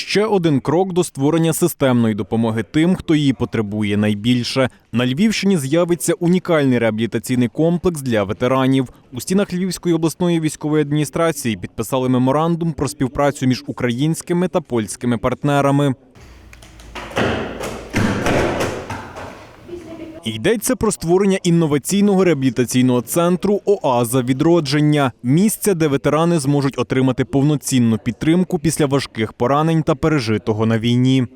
Ще один крок до створення системної допомоги тим, хто її потребує найбільше. На Львівщині з'явиться унікальний реабілітаційний комплекс для ветеранів. У стінах Львівської обласної військової адміністрації підписали меморандум про співпрацю між українськими та польськими партнерами. Йдеться про створення інноваційного реабілітаційного центру ОАЗа відродження місця, де ветерани зможуть отримати повноцінну підтримку після важких поранень та пережитого на війні.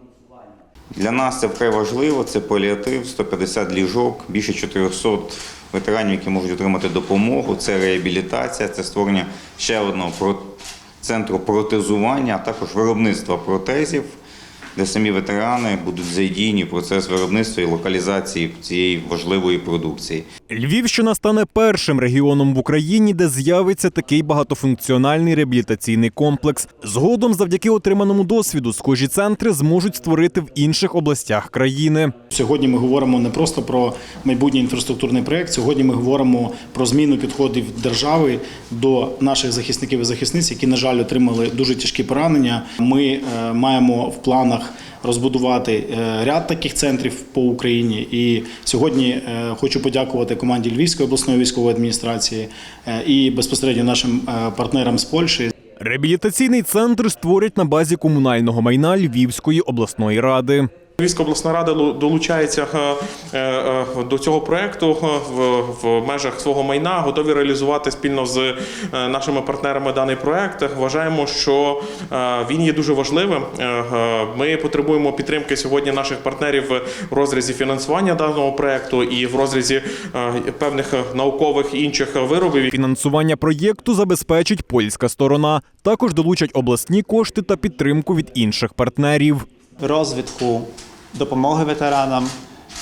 Для нас це вкрай важливо. Це паліатив, 150 ліжок, більше 400 ветеранів, які можуть отримати допомогу. Це реабілітація, це створення ще одного центру протезування, а також виробництва протезів, де самі ветерани будуть задіяні в процес виробництва і локалізації цієї важливої продукції. Львівщина стане першим регіоном в Україні, де з'явиться такий багатофункціональний реабілітаційний комплекс. Згодом, завдяки отриманому досвіду, схожі центри зможуть створити в інших областях країни. Сьогодні ми говоримо не просто про майбутній інфраструктурний проєкт, сьогодні ми говоримо про зміну підходів держави до наших захисників і захисниць, які, на жаль, отримали дуже тяжкі поранення. Ми е, маємо в планах розбудувати е, ряд таких центрів по Україні. І сьогодні е, хочу подякувати команді Львівської обласної військової адміністрації е, і безпосередньо нашим партнерам з Польщі. Реабілітаційний центр створять на базі комунального майна Львівської обласної ради. Львівська обласна рада долучається е, е, до цього проекту е, в, межах свого майна, готові реалізувати спільно з е, нашими партнерами даний проект. Вважаємо, що е, він є дуже важливим. Е, е, Ми потребуємо підтримки сьогодні наших партнерів в розрізі фінансування даного проекту і в розрізі е, певних наукових і інших виробів. Фінансування проєкту забезпечить польська сторона. Також долучать обласні кошти та підтримку від інших партнерів. Розвитку допомоги ветеранам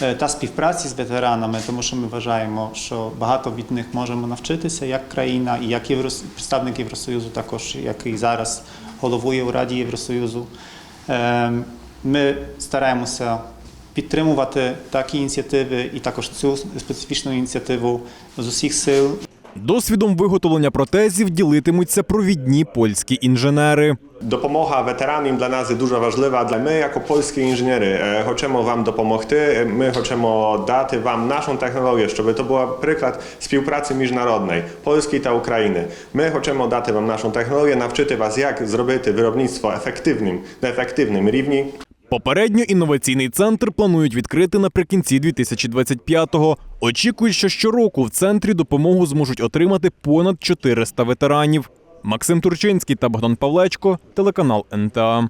е, та співпраці з ветеранами, тому що ми вважаємо, що багато від них можемо навчитися як країна і як представник Євросоюзу, також який зараз головує у Раді Євросоюзу. Е, Ми стараємося підтримувати такі ініціативи і також цю специфічну ініціативу з усіх сил. Досвідом виготовлення протезів ділитимуться провідні польські інженери. Допомога ветеранам для нас є дуже важлива. Для ми, як польські інженери, е, хочемо вам допомогти. Е, Ми хочемо дати вам нашу технологію, щоб це був приклад співпраці міжнародної Польської та України. Ми хочемо дати вам нашу технологію, навчити вас, як зробити виробництво ефективним на ефективному рівні. Попередньо інноваційний центр планують відкрити наприкінці 2025-го. Очікують, що щороку в центрі допомогу зможуть отримати понад 400 ветеранів. Максим Турчинський та Богдан Павлечко, телеканал НТА.